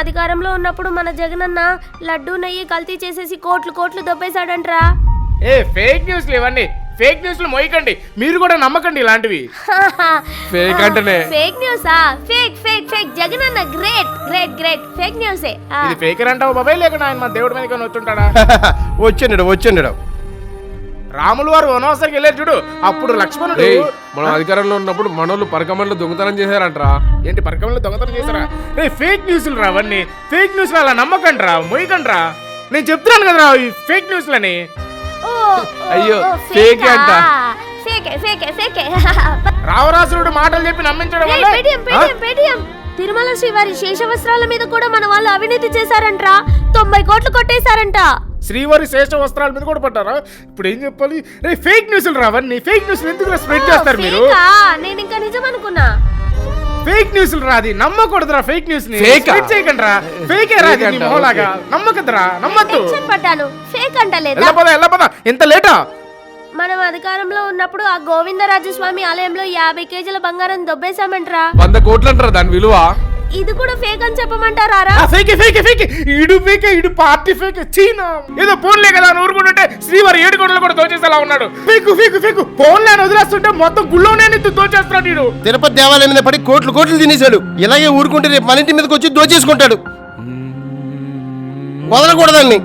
అధికారంలో ఉన్నప్పుడు మన జగనన్న లడ్డు నెయ్యి కల్తీ చేసేసి కోట్లు కోట్లు దొబ్బేశాడంట్రా. ఏ ఫేక్ న్యూస్లు ఇవన్నీ ఫేక్ న్యూస్లు మోయకండి మీరు కూడా నమ్మకండి ఇలాంటివి. Fake అంటేనే. ఫేక్ న్యూసా ఫేక్ ఫేక్ ఫేక్ జగనన్న గ్రేట్ గ్రేట్ గ్రేట్ ఫేక్ న్యూసే. ఇది ఫేకర్ అంటావు బాబాయ్? లేకుండా ఆయన మా దేవుడి మీద వచ్చుంటాడా వచ్చిండడు వచ్చిండడు రాములు వారు వనవాసానికి వెళ్ళారు చూడు. అప్పుడు లక్ష్మణుడు మనం అధికారంలో ఉన్నప్పుడు మనోళ్ళు పరకమండలు దొంగతనం చేశారంట్రా. ఏంటి పరకంలో దొంగతనం చేశారా? రే ఫేక్ న్యూస్లు రా అవన్నీ. ఫేక్ న్యూస్లు అలా నమ్మకండి రా మోయకండి రా. నేను చెప్తున్నాను కదరా ఈ ఫేక్ న్యూస్లని అయ్యో, ఫేకా? అంట. ఫేకే ఫేకే ఫేకే రావరాసురుడు మాటలు చెప్పి నమ్మించడం వల్ల పేటిఎం, పేటిఎం, పేటిఎం. తిరుమల శ్రీవారి శేషవస్త్రాల మీద కూడా మన వాళ్ళు అవినీతి చేశారంట్రా. తొంభై కోట్లు కొట్టేశారంట. శ్రీవారి శ్రేష్ఠ వస్త్రాల మీద కూడా పడ్డారా? ఇప్పుడు ఏం చెప్పాలి? రే ఫేక్ న్యూస్లు రా అవన్నీ. ఫేక్ న్యూస్లు ఎందుకు స్ప్రెడ్ చేస్తారు మీరు? ఫేకా? నేను ఇంకా నిజం అనుకున్నా. ఫేక్ న్యూస్లు రా అది. నమ్మకూడదురా ఫేక్ న్యూస్ని? స్ప్రెడ్ చేయకండి రా ఫేకే రా అది Fake నీ మొహలాగా. నమ్మకద్దురా. నమ్మద్దు. పడ్డాను. ఫేక్ అంటలేదా వెళ్ళపదా వెళ్ళపదా ఎంత లేటా? మనం అధికారంలో ఉన్నప్పుడు ఆ గోవిందరాజస్వామి ఆలయంలో యాభై కేజీల బంగారం దొబ్బేశామంట్రా. వంద కోట్లు అంటారా దాని విలువ? ఇది కూడా ఫేక్ అని చెప్పమంటారా ఫేక్ ఫేక్ ఫేక్ ఇడు ఫేక్ ఇడు పార్టీ ఫేక్ చీనా ఏదో ఫోన్లే కదా అని ఊరుకుంటుంటే శ్రీవారి ఏడు గొడవలు కూడా దోచేసేలా ఉన్నాడు. ఫేక్ ఫేక్ ఫేక్ ఫోన్లే అని వదిలేస్తుంటే మొత్తం గుళ్ళోనే నిన్ను దోచేస్తున్నాడు వీడు తిరుపతి దేవాలయం మీద పడి కోట్లు కోట్లు తినేశాడు. ఇలాగే ఊరుకుంటే రేపు మన ఇంటి మీదకి వచ్చి దోచేసుకుంటాడు. వదలకూడదండి